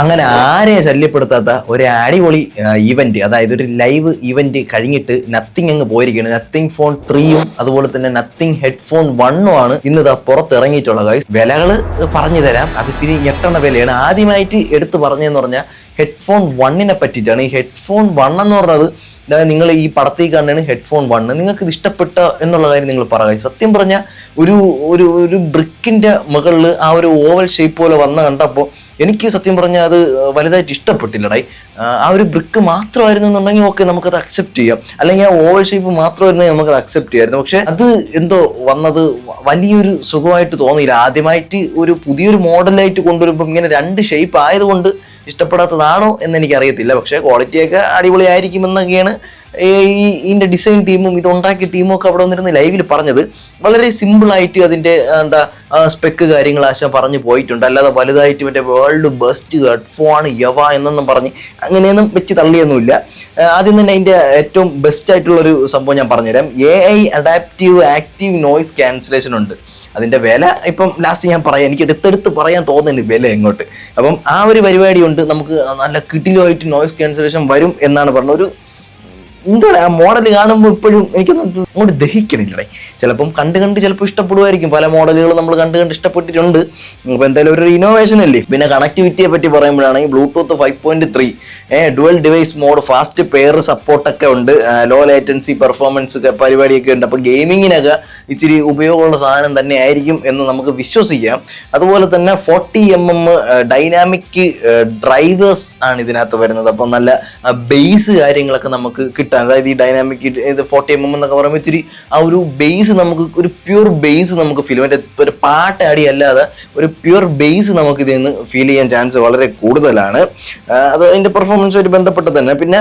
അങ്ങനെ ആരെ ശല്യപ്പെടുത്താത്ത ഒരു അടിപൊളി ഇവന്റ് അതായത് ഒരു ലൈവ് ഇവന്റ് കഴിഞ്ഞിട്ട് നത്തിങ് അങ്ങ് പോയിരിക്കുകയാണ്. നത്തിങ് ഫോൺ ത്രീയും അതുപോലെ തന്നെ നത്തിങ് ഹെഡ്ഫോൺ വണ്ണും ആണ് ഇന്ന് ഇതാ പുറത്തിറങ്ങിയിട്ടുള്ള വിലകൾ പറഞ്ഞു തരാം അത് ഇത്തിരി ഞെട്ടണ വിലയാണ്. ആദ്യമായിട്ട് എടുത്തു പറഞ്ഞതെന്ന് പറഞ്ഞാൽ ഹെഡ്ഫോൺ വണ്ണിനെ പറ്റിയിട്ടാണ് ഈ ഹെഡ്ഫോൺ വൺ എന്ന് പറഞ്ഞത് അതായത് നിങ്ങൾ ഈ പടത്തിൽ കണ്ടാണ് ഹെഡ്ഫോൺ വണ്ണ് നിങ്ങൾക്ക് ഇത് ഇഷ്ടപ്പെട്ട എന്നുള്ള കാര്യം നിങ്ങൾ പറയുക. സത്യം പറഞ്ഞാൽ ഒരു ഒരു ഒരു ബ്രിക്കിന്റെ മുകളിൽ ആ ഒരു ഓവൽ ഷേപ്പ് പോലെ വന്ന കണ്ടപ്പോൾ എനിക്ക് സത്യം പറഞ്ഞാൽ അത് വലുതായിട്ട് ഇഷ്ടപ്പെട്ടില്ലടായി ആ ഒരു ബ്രിക്ക് മാത്രമായിരുന്നു എന്നുണ്ടെങ്കിൽ ഓക്കെ നമുക്കത് അക്സെപ്റ്റ് ചെയ്യാം. അല്ലെങ്കിൽ ആ ഓവൽ ഷേപ്പ് മാത്രമായിരുന്നെങ്കിൽ നമുക്കത് അക്സെപ്റ്റ് ചെയ്യായിരുന്നു പക്ഷേ അത് എന്തോ വന്നത് വലിയൊരു സുഖമായിട്ട് തോന്നിയില്ല. ആദ്യമായിട്ട് ഒരു പുതിയൊരു മോഡലായിട്ട് കൊണ്ടുവരുമ്പോൾ ഇങ്ങനെ രണ്ട് ഷേപ്പ് ആയതുകൊണ്ട് ഇഷ്ടപ്പെടാത്തതാണോ എന്ന് എനിക്ക് അറിയത്തില്ല പക്ഷേ ക്വാളിറ്റിയൊക്കെ അടിപൊളിയായിരിക്കുമെന്നൊക്കെയാണ് ഈ ഇതിന്റെ ഡിസൈൻ ടീമും ഇത് ഉണ്ടാക്കിയ ടീമും ഒക്കെ അവിടെ വന്നിരുന്ന് ലൈവിൽ പറഞ്ഞത്. വളരെ സിമ്പിളായിട്ട് അതിന്റെ എന്താ സ്പെക്ക് കാര്യങ്ങൾ ആശ പറഞ്ഞു പോയിട്ടുണ്ട്. അല്ലാതെ വലുതായിട്ട് മറ്റേ വേൾഡ് ബെസ്റ്റ് ഹെഡ്ഫോൺ യവ എന്നൊന്നും പറഞ്ഞ് അങ്ങനെയൊന്നും വെച്ച് തള്ളിയൊന്നുമില്ല. ആദ്യം തന്നെ അതിന്റെ ഏറ്റവും ബെസ്റ്റ് ആയിട്ടുള്ള ഒരു സംഭവം ഞാൻ പറഞ്ഞുതരാം. A I adaptive active noise cancellation ഉണ്ട്. അതിന്റെ വില ഇപ്പം ലാസ്റ്റ് ഞാൻ പറയാം. എനിക്ക് എടുത്തെടുത്ത് പറയാൻ തോന്നുന്നുണ്ട് വില എങ്ങോട്ട്. അപ്പം ആ ഒരു പരിപാടി ഉണ്ട്. നമുക്ക് നല്ല കിട്ടിലുമായിട്ട് നോയ്സ് ക്യാൻസലേഷൻ വരും എന്നാണ് പറഞ്ഞത്. ഒരു എന്താ ആ മോഡൽ കാണുമ്പോൾ ഇപ്പോഴും എനിക്ക് അങ്ങോട്ട് ദഹിക്കണില്ലേ ചിലപ്പം കണ്ട് കണ്ട് ചിലപ്പോൾ ഇഷ്ടപ്പെടുമായിരിക്കും. പല മോഡലുകൾ നമ്മൾ കണ്ട് കണ്ട് ഇഷ്ടപ്പെട്ടിട്ടുണ്ട്. അപ്പോൾ എന്തായാലും ഒരു ഇന്നോവേഷൻ അല്ലേ? പിന്നെ കണക്ടിവിറ്റിയെ പറ്റി പറയുമ്പോഴാണെങ്കിൽ Bluetooth five point three dual device mode fast pair സപ്പോർട്ടൊക്കെ ഉണ്ട്. ലോ ലേറ്റൻസി പെർഫോമൻസ് ഒക്കെ പരിപാടിയൊക്കെ ഉണ്ട്. അപ്പോൾ ഗെയിമിങ്ങിനൊക്കെ ഇച്ചിരി ഉപയോഗമുള്ള സാധനം തന്നെ ആയിരിക്കും എന്ന് നമുക്ക് വിശ്വസിക്കാം. അതുപോലെ തന്നെ forty M M dynamic drivers ആണ് ഇതിനകത്ത് വരുന്നത്. അപ്പം നല്ല ബേസ് കാര്യങ്ങളൊക്കെ നമുക്ക് കിട്ടാൻ അതായത് ഈ ഡൈനാമിക് ഇത് ഫോർട്ടി എം എം എന്നൊക്കെ പറയുമ്പോൾ ഇച്ചിരി ആ ഒരു ബേസ് നമുക്ക് ഒരു പ്യൂർ ബേസ് നമുക്ക് ഫീൽ മറ്റേ ഒരു പാട്ട് അടി അല്ലാതെ ഒരു പ്യൂർ ബേസ് നമുക്ക് ഇതിൽ നിന്ന് ഫീൽ ചെയ്യാൻ ചാൻസ് വളരെ കൂടുതലാണ്. അത് അതിന്റെ പെർഫോമൻസുമായിട്ട് ബന്ധപ്പെട്ട് തന്നെ. പിന്നെ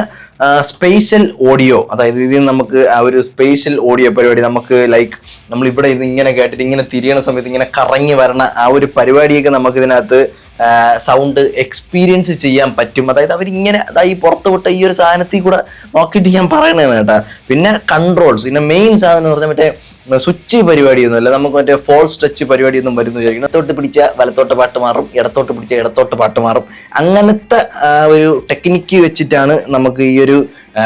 സ്പേഷ്യൽ ഓഡിയോ അതായത് ഇതിൽ നമുക്ക് ആ ഒരു സ്പേഷ്യൽ ഓഡിയോ പരിപാടി നമുക്ക് ലൈക്ക് നമ്മളിവിടെ ഇത് ഇങ്ങനെ കേട്ടിട്ട് ഇങ്ങനെ തിരിയണ സമയത്ത് ഇങ്ങനെ കറങ്ങി വരണ ആ ഒരു പരിപാടിയൊക്കെ നമുക്ക് ഇതിനകത്ത് സൗണ്ട് എക്സ്പീരിയൻസ് ചെയ്യാൻ പറ്റും. അതായത് അവരിങ്ങനെ ഈ പുറത്ത് വിട്ട ഈ ഒരു സാധനത്തിൽ കൂടെ നോക്കിയിട്ട് ഞാൻ പറയണതാണ് കേട്ടാ. പിന്നെ കൺട്രോൾസ് പിന്നെ മെയിൻ സാധനം എന്ന് പറഞ്ഞാൽ മറ്റേ സ്വിച്ച് പരിപാടിയൊന്നും അല്ല. നമുക്ക് മറ്റേ ഫോൾ ടച്ച് പരിപാടിയൊന്നും വരുന്നു വിചാരിക്കും. ഇടത്തോട്ട് പിടിച്ച വലത്തോട്ട് പാട്ട് മാറും ഇടത്തോട്ട് പിടിച്ച ഇടത്തോട്ട് പാട്ട് മാറും. അങ്ങനത്തെ ഒരു ടെക്നിക്ക് വെച്ചിട്ടാണ് നമുക്ക് ഈ ഒരു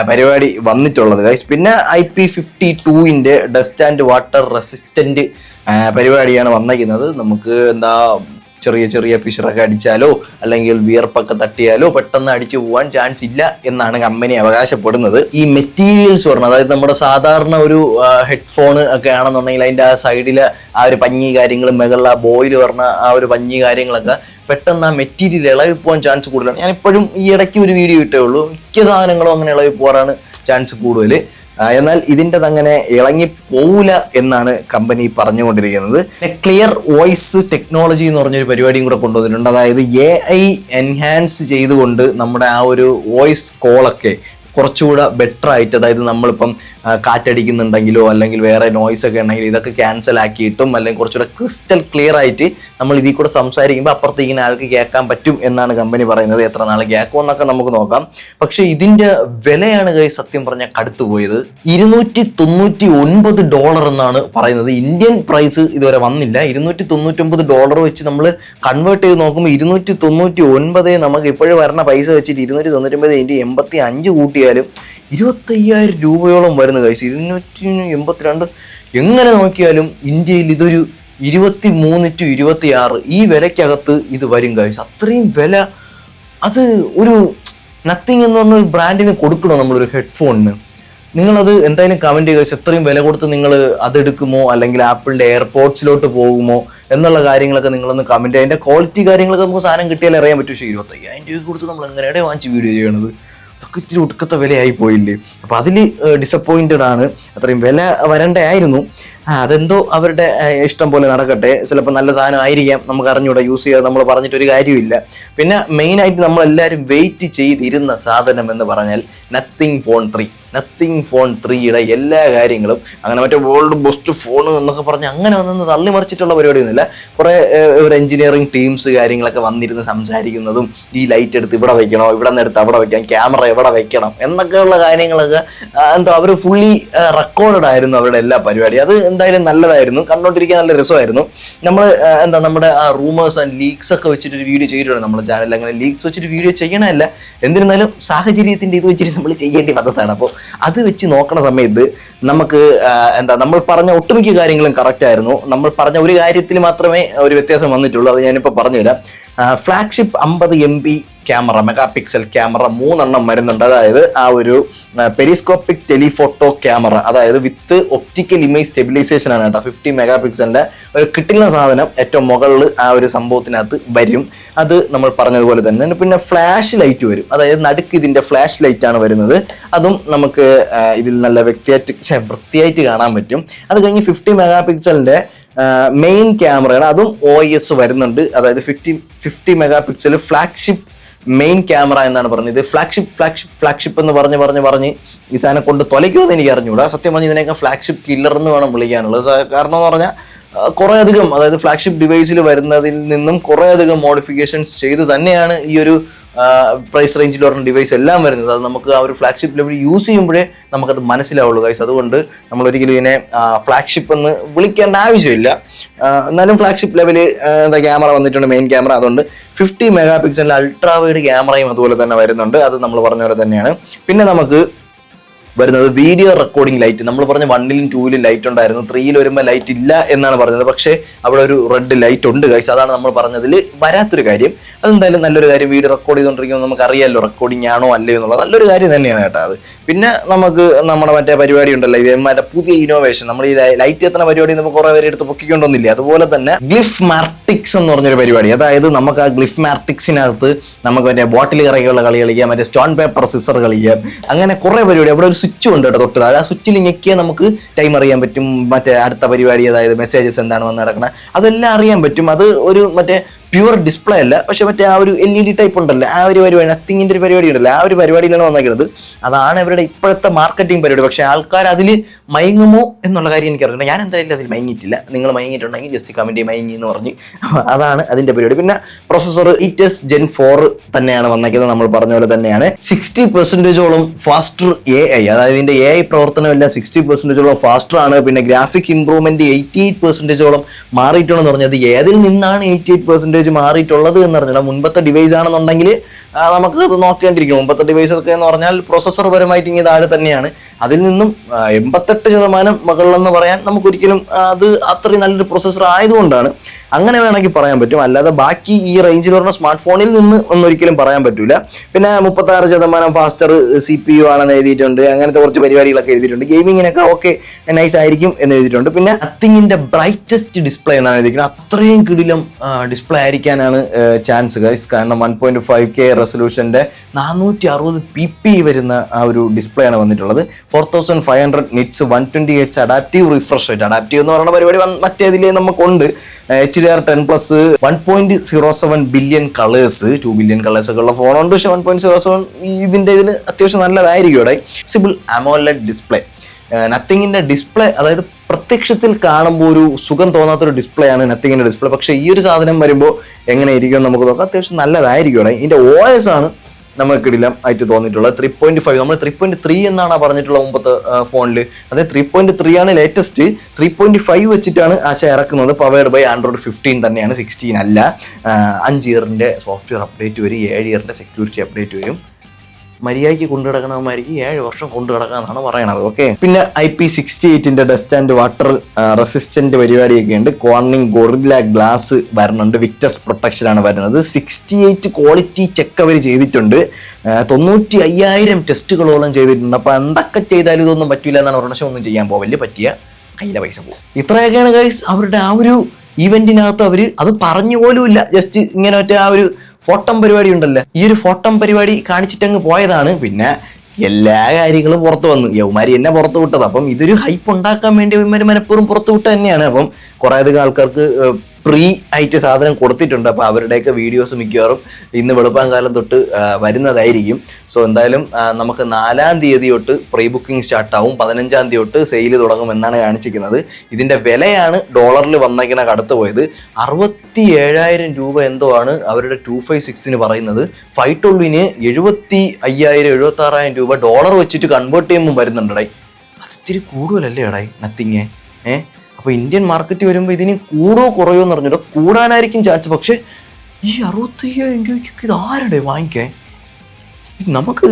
പരിപാടി വന്നിട്ടുള്ളത്. ഗൈസ് പിന്നെ ഐ പി ഫിഫ്റ്റി ടൂവിന്റെ ഡസ്റ്റ് ആൻഡ് വാട്ടർ റെസിസ്റ്റന്റ് പരിപാടിയാണ് വന്നിരിക്കുന്നത്. നമുക്ക് എന്താ ചെറിയ ചെറിയ പിശറൊക്കെ അടിച്ചാലോ അല്ലെങ്കിൽ വിയർപ്പൊക്കെ തട്ടിയാലോ പെട്ടെന്ന് അടിച്ചു പോകാൻ ചാൻസ് ഇല്ല എന്നാണ് കമ്പനി അവകാശപ്പെടുന്നത്. ഈ മെറ്റീരിയൽസ് പറഞ്ഞത് അതായത് നമ്മുടെ സാധാരണ ഒരു ഹെഡ്ഫോൺ ഒക്കെ ആണെന്നുണ്ടെങ്കിൽ അതിന്റെ ആ സൈഡിലെ ആ ഒരു പഞ്ഞി കാര്യങ്ങളും മുകളിൽ ആ ബോയിൽ പറഞ്ഞ ആ ഒരു പഞ്ഞി കാര്യങ്ങളൊക്കെ പെട്ടെന്ന് ആ മെറ്റീരിയൽ ഇളകി പോകാൻ ചാൻസ് കൂടുതലാണ്. ഞാൻ ഇപ്പോഴും ഈ ഇടയ്ക്ക് ഒരു വീഡിയോ ഇട്ടേ ഉള്ളൂ. മിക്ക സാധനങ്ങളും അങ്ങനെ ഇളകി പോകാനാണ് ചാൻസ് കൂടുതൽ എന്നാൽ ഇതിന്റെ അങ്ങനെ ഇളങ്ങി പോവില്ല എന്നാണ് കമ്പനി പറഞ്ഞുകൊണ്ടിരിക്കുന്നത്. ക്ലിയർ വോയിസ് ടെക്നോളജി എന്ന് പറഞ്ഞൊരു പരിപാടിയും കൂടെ കൊണ്ടുവന്നിട്ടുണ്ട്. അതായത് എ ഐ എൻഹാൻസ് ചെയ്തുകൊണ്ട് നമ്മുടെ ആ ഒരു വോയിസ് കോളൊക്കെ കുറച്ചുകൂടെ ബെറ്റർ ആയിട്ട് അതായത് നമ്മളിപ്പം കാറ്റടിക്കുന്നുണ്ടെങ്കിലോ അല്ലെങ്കിൽ വേറെ നോയ്സ് ഒക്കെ ഉണ്ടെങ്കിൽ ഇതൊക്കെ ക്യാൻസൽ ആക്കിയിട്ടും അല്ലെങ്കിൽ കുറച്ചുകൂടെ ക്രിസ്റ്റൽ ക്ലിയർ ആയിട്ട് നമ്മൾ ഇതിൽ കൂടെ സംസാരിക്കുമ്പോൾ അപ്പുറത്തേക്കിന് ആൾക്ക് കേൾക്കാൻ പറ്റും എന്നാണ് കമ്പനി പറയുന്നത്. എത്ര നാൾ കേൾക്കും എന്നൊക്കെ നമുക്ക് നോക്കാം. പക്ഷേ ഇതിന്റെ വിലയാണ് കൈ സത്യം പറഞ്ഞാൽ കടുത്തുപോയത്. ഇരുന്നൂറ്റി തൊണ്ണൂറ്റി ഒൻപത് ഡോളർ എന്നാണ് പറയുന്നത്. ഇന്ത്യൻ പ്രൈസ് ഇതുവരെ വന്നില്ല. ഇരുന്നൂറ്റി തൊണ്ണൂറ്റി ഒമ്പത് ഡോളർ വെച്ച് നമ്മൾ കൺവേർട്ട് ചെയ്ത് നോക്കുമ്പോൾ ഇരുന്നൂറ്റി തൊണ്ണൂറ്റി ഒൻപത് നമുക്ക് ഇപ്പോഴും വരണ പൈസ വെച്ചിട്ട് ഇരുന്നൂറ്റി തൊണ്ണൂറ്റി ഒമ്പത് ഇന്റു എൺപത്തി അഞ്ച് കൂട്ടിയാലും ഇരുപത്തയ്യായിരം രൂപയോളം വരുന്ന കൈസ് ഇരുന്നൂറ്റി എൺപത്തിരണ്ട് എങ്ങനെ നോക്കിയാലും ഇന്ത്യയിൽ ഇതൊരു ഇരുപത്തി മൂന്ന് ടു ഇരുപത്തി ആറ് ഈ വിലയ്ക്കകത്ത് ഇത് വരും കൈസ് അത്രയും വില അത് ഒരു നത്തിങ് എന്ന് പറഞ്ഞ ഒരു ബ്രാൻഡിന് കൊടുക്കണോ നമ്മളൊരു ഹെഡ്ഫോണിന് നിങ്ങളത് എന്തായാലും കമന്റ് ചെയ്യുക എത്രയും വില കൊടുത്ത് നിങ്ങൾ അതെടുക്കുമോ? അല്ലെങ്കിൽ ആപ്പിളിന്റെ എയർപോർട്സിലോട്ട് പോകുമോ? എന്നുള്ള കാര്യങ്ങളൊക്കെ നിങ്ങളൊന്ന് കമന്റ് അതിന്റെ ക്വാളിറ്റി കാര്യങ്ങളൊക്കെ നമുക്ക് സാധനം കിട്ടിയാലേ അറിയാൻ പറ്റും. പക്ഷേ ഇരുപത്തയ്യായിരം രൂപ കൊടുത്ത് നമ്മൾ എങ്ങനെയാണ് വാങ്ങിച്ച് വീഡിയോ ചെയ്യണത്? ഇത്തിരി ഒടുക്കത്തെ വിലയായി പോയില്ലേ? അപ്പോൾ അതിൽ ഡിസപ്പോയിന്റഡ് ആണ്. അത്രയും വില വരണ്ടായിരുന്നു അതെന്തോ അവരുടെ ഇഷ്ടം പോലെ നടക്കട്ടെ. ചിലപ്പോൾ നല്ല സാധനം ആയിരിക്കാം. നമുക്ക് അറിഞ്ഞൂടെ യൂസ് ചെയ്യാതെ നമ്മൾ പറഞ്ഞിട്ടൊരു കാര്യമില്ല. പിന്നെ മെയിനായിട്ട് നമ്മളെല്ലാവരും വെയിറ്റ് ചെയ്തിരുന്ന സാധനം എന്ന് പറഞ്ഞാൽ nothing phone three nothing phone ത്രീയുടെ എല്ലാ കാര്യങ്ങളും അങ്ങനെ മറ്റേ വേൾഡ് ബെസ്റ്റ് ഫോൺ എന്നൊക്കെ പറഞ്ഞ് അങ്ങനെ വന്നു തള്ളി മറിച്ചിട്ടുള്ള പരിപാടിയൊന്നുമില്ല. കുറേ ഒരു എഞ്ചിനീയറിംഗ് ടീംസ് കാര്യങ്ങളൊക്കെ വന്നിരുന്ന് സംസാരിക്കുന്നതും ഈ ലൈറ്റ് എടുത്ത് ഇവിടെ വെക്കണോ ഇവിടെ നിന്ന് എടുത്ത് അവിടെ വെക്കാം ക്യാമറ എവിടെ വെക്കണം എന്നൊക്കെയുള്ള കാര്യങ്ങളൊക്കെ എന്താ അവർ ഫുള്ളി റെക്കോർഡഡ് ആയിരുന്നു അവരുടെ എല്ലാ പരിപാടി. അത് എന്തായാലും നല്ലതായിരുന്നു. കണ്ടോണ്ടിരിക്കാൻ നല്ല രസമായിരുന്നു. നമ്മൾ എന്താ നമ്മുടെ ആ റൂമേഴ്സ് ആൻഡ് ലീക്സ് ഒക്കെ വെച്ചിട്ട് ഒരു വീഡിയോ ചെയ്തിട്ടുണ്ട് നമ്മുടെ ചാനലിൽ അങ്ങനെ ലീക്സ് വെച്ചിട്ട് വീഡിയോ ചെയ്യണമല്ല എന്നിരുന്നാലും സാഹചര്യത്തിന്റെ ഇത് വെച്ചിട്ട് നമ്മൾ ചെയ്യേണ്ടി വന്നതാണ്. അപ്പോൾ അത് വെച്ച് നോക്കണ സമയത്ത് നമുക്ക് എന്താ നമ്മൾ പറഞ്ഞ ഒട്ടുമിക്ക കാര്യങ്ങളും കറക്റ്റ് ആയിരുന്നു. നമ്മൾ പറഞ്ഞ ഒരു കാര്യത്തിൽ മാത്രമേ ഒരു വ്യത്യാസം വന്നിട്ടുള്ളൂ. അത് ഞാനിപ്പോൾ പറഞ്ഞുതരാം. ഫ്ലാഗ്ഷിപ്പ് അമ്പത് M B camera mega pixel camera മൂന്നെണ്ണം വരുന്നുണ്ട്. അതായത് ആ ഒരു പെരിസ്കോപ്പിക് ടെലിഫോട്ടോ ക്യാമറ അതായത് വിത്ത് ഒപ്റ്റിക്കൽ ഇമേജ് സ്റ്റെബിലൈസേഷൻ ആണ് കേട്ടോ. ഫിഫ്റ്റി മെഗാ പിക്സലിന്റെ ഒരു കിട്ടുന്ന സാധനം ഏറ്റവും മുകളിൽ ആ ഒരു സംഭവത്തിനകത്ത് വരും. അത് നമ്മൾ പറഞ്ഞതുപോലെ തന്നെ. പിന്നെ ഫ്ലാഷ് ലൈറ്റ് വരും. അതായത് നടുക്ക് ഇതിന്റെ ഫ്ലാഷ് ലൈറ്റ് ആണ് വരുന്നത്. അതും നമുക്ക് ഇതിൽ നല്ല വ്യക്തിയായിട്ട് വൃത്തിയായിട്ട് കാണാൻ പറ്റും. അത് കഴിഞ്ഞ് ഫിഫ്റ്റി മെഗാ പിക്സലിന്റെ മെയിൻ ക്യാമറയാണ് അതും ഒ എസ് വരുന്നുണ്ട്. അതായത് fifty fifty mega pixel flagship main camera എന്നാണ് പറഞ്ഞത്. ഇത് ഫ്ലാഗ്ഷിപ്പ് ഫ്ലാഗ്ഷിപ്പ് ഫ്ലാഗ്ഷിപ്പ് എന്ന് പറഞ്ഞ് പറഞ്ഞ് പറഞ്ഞ് ഈ സാധനം കൊണ്ട് തൊലയ്ക്കുമെന്ന് എനിക്ക് അറിഞ്ഞുകൂടാ സത്യം പറഞ്ഞ് ഇതിനേക്കാൾ ഫ്ലാഗ്ഷിപ്പ് കില്ലർ എന്ന് വേണം വിളിക്കാനുള്ളത്. കാരണം എന്ന് പറഞ്ഞാൽ കുറേ അധികം അതായത് ഫ്ലാഗ്ഷിപ്പ് ഡിവൈസിൽ വരുന്നതിൽ നിന്നും കുറേ അധികം മോഡിഫിക്കേഷൻസ് ചെയ്ത് തന്നെയാണ് ഈ ഒരു പ്രൈസ് റേഞ്ചിൽ വരുന്ന ഡിവൈസ് എല്ലാം വരുന്നത് അത് നമുക്ക് ആ ഒരു ഫ്ലാഗ്ഷിപ്പ് ലെവൽ യൂസ് ചെയ്യുമ്പോഴേ നമുക്കത് മനസ്സിലാവുള്ളൂ ഗൈസ് അതുകൊണ്ട് നമ്മൾ ഒരിക്കലും ഇതിനെ ഫ്ലാഗ്ഷിപ്പ് എന്ന് വിളിക്കേണ്ട ആവശ്യമില്ല. എന്നാലും ഫ്ലാഗ്ഷിപ്പ് ലെവൽ എന്താ ക്യാമറ വന്നിട്ടുണ്ട് മെയിൻ ക്യാമറ അതുകൊണ്ട് ഫിഫ്റ്റി മെഗാ പിക്സലിൽ അൾട്രാ വൈഡ് ക്യാമറയും അതുപോലെ തന്നെ വരുന്നുണ്ട്. അത് നമ്മൾ പറഞ്ഞ പോലെ തന്നെയാണ്. പിന്നെ നമുക്ക് വരുന്നത് വീഡിയോ റെക്കോർഡിംഗ് ലൈറ്റ് നമ്മൾ പറഞ്ഞ വണ്ണിലും ടൂവിലും ലൈറ്റ് ഉണ്ടായിരുന്നു. ത്രീയിൽ വരുമ്പോൾ ലൈറ്റ് ഇല്ല എന്നാണ് പറഞ്ഞത്. പക്ഷേ അവിടെ ഒരു റെഡ് ലൈറ്റ് ഉണ്ട് കഴിച്ച് അതാണ് നമ്മൾ പറഞ്ഞതിൽ വരാത്തൊരു കാര്യം. അതെന്തായാലും നല്ലൊരു കാര്യം വീഡിയോ റെക്കോർഡ് ചെയ്തുകൊണ്ടിരിക്കുമ്പോൾ നമുക്ക് അറിയാമല്ലോ റെക്കോർഡിംഗ് ആണോ അല്ലയോ എന്നുള്ളത്. നല്ലൊരു കാര്യം തന്നെയാണ് കേട്ടോ അത്. പിന്നെ നമുക്ക് നമ്മുടെ മറ്റേ പരിപാടി ഉണ്ടല്ലോ ഇത് മറ്റേ പുതിയ ഇന്നോവേഷൻ നമ്മൾ ഈ ലൈറ്റ് എത്തുന്ന പരിപാടി നമുക്ക് കുറേ പേര് എടുത്ത് പൊക്കിക്കൊണ്ടൊന്നില്ല അതുപോലെ തന്നെ ഗ്ലിഫ് മാർട്ടിക്സ് എന്ന് പറഞ്ഞൊരു പരിപാടി. അതായത് നമുക്ക് ആ ഗ്ലിഫ് മാർട്ടിക്സിനകത്ത് നമുക്ക് മറ്റേ ബോട്ടിൽ കറങ്ങിയുള്ള കളി കളിക്കാം മറ്റേ സ്റ്റോൺ പേപ്പർ സിസർ കളിക്കാം. അങ്ങനെ കുറേ പരിപാടി. അവിടെ ഒരു സ്വിച്ച് ഉണ്ട് കേട്ടോ തൊട്ട് താഴെ. ആ സ്വിച്ചിൽ ഞെക്കിയാൽ നമുക്ക് ടൈം അറിയാൻ പറ്റും. മറ്റേ അടുത്ത പരിപാടി അതായത് മെസ്സേജസ് എന്താണ് വന്ന് നടക്കുന്നത് അതെല്ലാം അറിയാൻ പറ്റും. അത് ഒരു മറ്റേ പ്യുവർ ഡിസ്പ്ലേ അല്ല പക്ഷെ മറ്റേ ആ ഒരു എൽ ഇ ഡി ടൈപ്പ് ഉണ്ടല്ലോ ആ ഒരു പരിപാടി നത്തിങ്ങിന്റെ ഒരു പരിപാടി ഉണ്ടല്ലോ ആ ഒരു പരിപാടിയിലാണ് വന്നേക്കുന്നത് അതാണ് ഇവരുടെ ഇപ്പോഴത്തെ മാർക്കറ്റിംഗ് പരിപാടി. പക്ഷേ ആൾക്കാർ അതിൽ മയങ്ങുമോ എന്നുള്ള കാര്യം എനിക്കറിയില്ല ഞാൻ എന്തായാലും അതിൽ മയങ്ങിയിട്ടില്ല. നിങ്ങൾ മയങ്ങിയിട്ടുണ്ടെങ്കിൽ ജസ്റ്റ് കമന്റ് മയങ്ങി എന്ന് പറഞ്ഞ്. അതാണ് അതിന്റെ പരിപാടി. പിന്നെ പ്രൊസസ്സർ ഇറ്റസ് ജെൻ ഫോർ തന്നെയാണ് വന്നേക്കുന്നത് നമ്മൾ പറഞ്ഞ പോലെ തന്നെയാണ്. സിക്സ്റ്റി പെർസെന്റേജോളം ഫാസ്റ്റർ എ ഐ അതായത് ഇതിന്റെ എ ഐ പ്രവർത്തനമെല്ലാം സിക്സ്റ്റി പെർസെന്റേജോളം ഫാസ്റ്റർ ആണ്. പിന്നെ ഗ്രാഫിക് ഇംപ്രൂവ്മെന്റ് എയ്റ്റി എയ്റ്റ് പെർസെന്റേജോളം മാറിയിട്ടുണ്ടെന്ന് പറഞ്ഞത് ഏതിൽ നിന്നാണ് എയ്റ്റി എയ്റ്റ് പെർസെന്റേജ് മാറിയിട്ടുള്ളത് എന്ന് പറഞ്ഞാൽ മുൻപത്തെ ഡിവൈസ് ആണെന്നുണ്ടെങ്കിൽ നമുക്ക് ഇത് നോക്കേണ്ടിയിരിക്കും മുമ്പത്തെ ഡിവൈസ് ഒക്കെ എന്ന് പറഞ്ഞാൽ പ്രോസസ്സർ പരമായിട്ട് ഇങ്ങനെ താഴെ തന്നെയാണ്. അതിൽ നിന്നും എൺപത്തെട്ട് ശതമാനം മുകളിലെന്ന് പറയാൻ നമുക്കൊരിക്കലും അത് അത്രയും നല്ലൊരു പ്രോസസ്സർ ആയതുകൊണ്ടാണ്. അങ്ങനെ വേണമെങ്കിൽ പറയാൻ പറ്റും. അല്ലാതെ ബാക്കി ഈ റേഞ്ചിൽ വരുന്ന സ്മാർട്ട് ഫോണിൽ നിന്ന് ഒന്നൊരിക്കലും പറയാൻ പറ്റില്ല പിന്നെ മുപ്പത്താറ് ശതമാനം ഫാസ്റ്റർ സി പി യു ആണെന്ന് എഴുതിയിട്ടുണ്ട്. അങ്ങനത്തെ കുറച്ച് പരിപാടികളൊക്കെ എഴുതിയിട്ടുണ്ട്. ഗെയിമിങ്ങിനൊക്കെ ഓക്കെ നൈസ് ആയിരിക്കും എന്ന് എഴുതിയിട്ടുണ്ട്. പിന്നെ അത്തിങ്ങിന്റെ ബ്രൈറ്റസ്റ്റ് ഡിസ്പ്ലേ എന്നാണ് എഴുതിയിരിക്കുന്നത്. അത്രയും കിടിലം ഡിസ്പ്ലേ ആയിരിക്കാനാണ് ചാൻസ് കാരണം വൺ പോയിന്റ് ഫൈവ് കെ റെസൊല്യൂഷന്റെ നാനൂറ്റി അറുപത് പി പി വരുന്ന ആ ഒരു ഡിസ്പ്ലേ ആണ് വന്നിട്ടുള്ളത്. Four thousand five hundred nits one twenty hertz adaptive refresh rate adaptive എന്ന് പറയുന്ന പരിപാടി മറ്റേതിലേ നമുക്കുണ്ട്. H D R ten plus one point zero seven billion colours two billion colours ഒക്കെ ഉള്ള ഫോണുണ്ട് പക്ഷേ വൺ പോയിന്റ് സീറോ സെവൻ ഇതിന്റെ ഇതിൽ അത്യാവശ്യം നല്ലതായിരിക്കും ഇവിടെ. സിബിൾ അമോലഡ് ഡിസ്പ്ലേ നത്തിങ്ങിന്റെ ഡിസ്പ്ലേ അതായത് പ്രത്യക്ഷത്തിൽ കാണുമ്പോൾ ഒരു സുഖം തോന്നാത്ത ഒരു ഡിസ്പ്ലേ ആണ് നത്തിങ്ങിന്റെ ഡിസ്പ്ലേ. പക്ഷെ ഈ ഒരു സാധനം വരുമ്പോൾ എങ്ങനെ ഇരിക്കും നമുക്ക് നോക്കാം. അത്യാവശ്യം നല്ലതായിരിക്കും ഇതിന്റെ ഒ എസ് ആണ് നമുക്ക് ഇടിലം ആയിട്ട് തോന്നിയിട്ടുള്ളത്. ത്രീ പോയിന്റ് ഫൈവ് നമ്മൾ ത്രീ പോയിന്റ് ത്രീ എന്നാണ് പറഞ്ഞിട്ടുള്ള മുമ്പത്തെ ഫോണിൽ അതായത് ത്രീ പോയിന്റ് ത്രീ ആണ് ലേറ്റസ്റ്റ് ത്രീ പോയിന്റ് ഫൈവ് വെച്ചിട്ടാണ് ആശ ഇറക്കുന്നത്. പവേഡ് ബൈ ആൻഡ്രോയിഡ് ഫിഫ്റ്റീൻ തന്നെയാണ്. സിക്സ്റ്റീൻ അല്ല. അഞ്ച് ഇയറിന്റെ സോഫ്റ്റ്വെയർ അപ്ഡേറ്റ് വരും. ഏഴ് ഇയറിന്റെ സെക്യൂരിറ്റി അപ്ഡേറ്റ് വരും. മര്യാദയ്ക്ക് കൊണ്ടു കിടക്കണമായിരിക്കും ഏഴ് വർഷം കൊണ്ടു കിടക്കാന്നാണ് പറയണത് ഓക്കെ പിന്നെ ഐ പി സിക്സ്റ്റി എയ്റ്റിന്റെ ഡസ്റ്റ് ആൻഡ് വാട്ടർ റെസിസ്റ്റന്റ് പരിപാടിയൊക്കെ ഉണ്ട്. കോർണിംഗ് ഗോറില്ല ഗ്ലാസ് വരുന്നുണ്ട് വിക്ടസ് പ്രൊട്ടക്ഷൻ ആണ് വരുന്നത്. സിക്സ്റ്റി എയ്റ്റ് ക്വാളിറ്റി ചെക്ക് അവർ ചെയ്തിട്ടുണ്ട്. തൊണ്ണൂറ്റി അയ്യായിരം ടെസ്റ്റുകളോളം ചെയ്തിട്ടുണ്ട്. അപ്പൊ എന്തൊക്കെ ചെയ്താലും ഇതൊന്നും പറ്റില്ല എന്നാണ് ഒരു ഒന്നും ചെയ്യാൻ പോവല്ലേ പറ്റിയ കയ്യിലെ പൈസ പോകും ഇത്രയൊക്കെയാണ് ഗൈസ് അവരുടെ ആ ഒരു ഈവെന്റിനകത്ത് അവർ അത് പറഞ്ഞു പോലും ഇല്ല ജസ്റ്റ് ഇങ്ങനെ മറ്റേ ആ ഒരു ഫോട്ടം പരിപാടി ഉണ്ടല്ലോ. ഈ ഒരു ഫോട്ടം പരിപാടി കാണിച്ചിട്ടങ്ങ് പോയതാണ്. പിന്നെ എല്ലാ കാര്യങ്ങളും പുറത്തു വന്നു. യൗമാരി എന്നെ പുറത്തു വിട്ടത്. അപ്പം ഇതൊരു ഹൈപ്പ് ഉണ്ടാക്കാൻ വേണ്ടി യൗമാരി മനഃപൂർവം പുറത്തു വിട്ടത് തന്നെയാണ്. അപ്പം കുറേ അധികം ആൾക്കാർക്ക് ഏഹ്, പ്രീ ആയിട്ട് സാധനം കൊടുത്തിട്ടുണ്ട്. അപ്പോൾ അവരുടെയൊക്കെ വീഡിയോസ് മിക്കവാറും ഇന്ന് വെളുപ്പാൻ കാലം തൊട്ട് വരുന്നതായിരിക്കും. സോ എന്തായാലും നമുക്ക് നാലാം തീയതി തൊട്ട് പ്രീ ബുക്കിംഗ് സ്റ്റാർട്ടാവും പതിനഞ്ചാം തീയതി തൊട്ട് സെയിൽ തുടങ്ങും എന്നാണ് കാണിച്ചിരിക്കുന്നത്. ഇതിന്റെ വിലയാണ് ഡോളറിൽ വന്നേക്കണ കടത്ത് പോയത്. അറുപത്തി ഏഴായിരം രൂപ എന്തോ ആണ് അവരുടെ ടു ഫൈവ് സിക്സിന് പറയുന്നത്. ഫൈവ് ട്വൽവിന് എഴുപത്തി അയ്യായിരം എഴുപത്തി ആറായിരം രൂപ ഡോളർ വെച്ചിട്ട് കൺവേർട്ട് ചെയ്യുമ്പോൾ വരുന്നുണ്ടേ. അത് ഇത്തിരി കൂടുതലല്ലേ എടായി നത്തിങ് ഏ? അപ്പോൾ ഇന്ത്യൻ മാർക്കറ്റ് വരുമ്പോൾ ഇതിന് കൂടോ കുറയോ എന്ന് പറഞ്ഞിട്ട് കൂടാനായിരിക്കും ചാൻസ് പക്ഷേ ഈ അറുപത്തി അയ്യായിരം രൂപയ്ക്കൊക്കെ ഇത് ആരുടെ വാങ്ങിക്കാൻ? ഇത് നമുക്ക്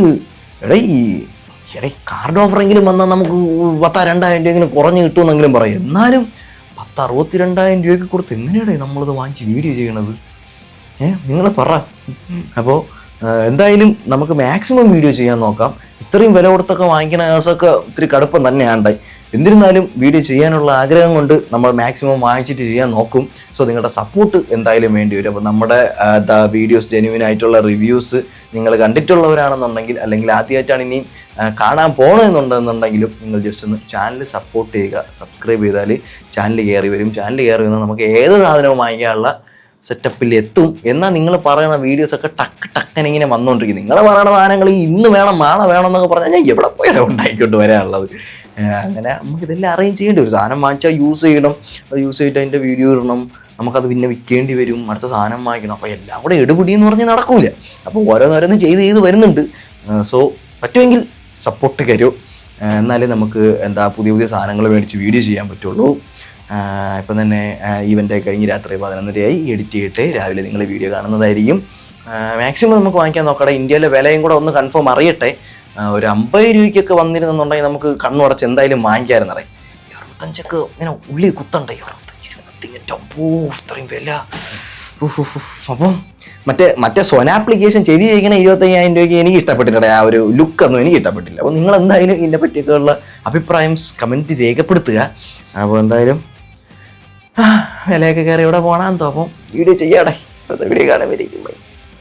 എടാ ഈ എടേ കാർഡ് ഓഫറെങ്കിലും വന്നാൽ നമുക്ക് പത്താ രണ്ടായിരം രൂപയെങ്കിലും കുറഞ്ഞ് കിട്ടുമെന്നെങ്കിലും പറയും. എന്നാലും പത്ത് അറുപത്തി രണ്ടായിരം രൂപയ്ക്ക് കൊടുത്ത് എങ്ങനെയാടേ നമ്മളിത് വാങ്ങിച്ച് വീഡിയോ ചെയ്യണത്? ഏഹ് നിങ്ങൾ പറ. അപ്പോൾ എന്തായാലും നമുക്ക് മാക്സിമം വീഡിയോ ചെയ്യാൻ നോക്കാം. ഇത്രയും വില കൊടുത്തൊക്കെ വാങ്ങിക്കുന്ന ദിവസമൊക്കെ ഇത്തിരി കടുപ്പം തന്നെയാണ് എന്നിരുന്നാലും വീഡിയോ ചെയ്യാനുള്ള ആഗ്രഹം കൊണ്ട് നമ്മൾ മാക്സിമം വാങ്ങിച്ചിട്ട് ചെയ്യാൻ നോക്കും. സോ നിങ്ങളുടെ സപ്പോർട്ട് എന്തായാലും വേണ്ടി വരും. അപ്പോൾ നമ്മുടെ വീഡിയോസ് ജെന്യൂൻ ആയിട്ടുള്ള റിവ്യൂസ് നിങ്ങൾ കണ്ടിട്ടുള്ളവരാണെന്നുണ്ടെങ്കിൽ അല്ലെങ്കിൽ ആദ്യമായിട്ടാണ് ഇനിയും കാണാൻ പോകണമെന്നുണ്ടെന്നുണ്ടെങ്കിലും നിങ്ങൾ ജസ്റ്റ് ഒന്ന് ചാനൽ സപ്പോർട്ട് ചെയ്യുക. സബ്സ്ക്രൈബ് ചെയ്താൽ ചാനൽ കയറി വരും. ചാനൽ കയറി വന്നാൽ നമുക്ക് ഏത് സാധനവും വാങ്ങിക്കാനുള്ള സെറ്റപ്പിൽ എത്തും എന്നാൽ നിങ്ങൾ പറയുന്ന വീഡിയോസ് ഒക്കെ ടക്ക് ടക്കനെ ഇങ്ങനെ വന്നുകൊണ്ടിരിക്കും നിങ്ങൾ പറയുന്ന സാധനങ്ങൾ ഇന്ന് വേണം നാളെ വേണം എന്നൊക്കെ പറഞ്ഞാൽ ഞാൻ എവിടെ പോയാലും ഉണ്ടായിക്കൊണ്ട് വരാനുള്ളത്? അങ്ങനെ നമുക്ക് ഇതെല്ലാം അറേഞ്ച് ചെയ്യേണ്ടി വരും. സാധനം വാങ്ങിച്ചാൽ യൂസ് ചെയ്യണം. അത് യൂസ് ചെയ്തിട്ട് അതിന്റെ വീഡിയോ ഇടണം. നമുക്കത് പിന്നെ വിൽക്കേണ്ടി വരും. അടുത്ത സാധനം വാങ്ങിക്കണം. അപ്പോൾ എല്ലാം കൂടെ എടുപിടി എന്ന് പറഞ്ഞാൽ നടക്കൂല. അപ്പോൾ ഓരോന്നോരോന്നും ചെയ്ത് ചെയ്ത് വരുന്നുണ്ട്. സോ പറ്റുമെങ്കിൽ സപ്പോർട്ട് തരൂ. എന്നാലേ നമുക്ക് എന്താ പുതിയ പുതിയ സാധനങ്ങൾ മേടിച്ച് വീഡിയോ ചെയ്യാൻ പറ്റുള്ളൂ. ഇപ്പം തന്നെ ഈവന്റ് കഴിഞ്ഞ് രാത്രി പതിനൊന്നരയായി. എഡിറ്റ് ചെയ്തിട്ട് രാവിലെ നിങ്ങൾ വീഡിയോ കാണുന്നതായിരിക്കും. മാക്സിമം നമുക്ക് വാങ്ങിക്കാൻ നോക്കട്ടെ. ഇന്ത്യയിലെ വിലയും കൂടെ ഒന്ന് കൺഫേം അറിയട്ടെ. ഒരു അമ്പത് രൂപയ്ക്കൊക്കെ വന്നിരുന്നുണ്ടെങ്കിൽ നമുക്ക് കണ്ണുടച്ച് എന്തായാലും വാങ്ങിക്കാമായിരുന്നറേ അറുപത്തഞ്ചൊക്കെ ഇങ്ങനെ ഉള്ളി കുത്തണ്ടേ? അറുപത്തഞ്ച് രൂപ അപ്പോ ഇത്രയും വില. അപ്പം മറ്റേ മറ്റേ സോന ആപ്ലിക്കേഷൻ ചെവി ചെയ്യണ ഇരുപത്തയ്യായിരം രൂപയ്ക്ക് എനിക്ക് ഇഷ്ടപ്പെട്ടില്ല ആ ഒരു ലുക്ക് ഒന്നും എനിക്ക് ഇഷ്ടപ്പെട്ടില്ല. അപ്പോൾ നിങ്ങൾ എന്തായാലും ഇതിനെ പറ്റിയൊക്കെ ഉള്ള അഭിപ്രായം കമന്റ് രേഖപ്പെടുത്തുക. അപ്പോൾ എന്തായാലും വിലയൊക്കെ കയറി ഇവിടെ പോകണമെന്ന് തോന്നും. വീഡിയോ ചെയ്യാടെ. വീഡിയോ കാണാൻ വരിക്കും ബൈ.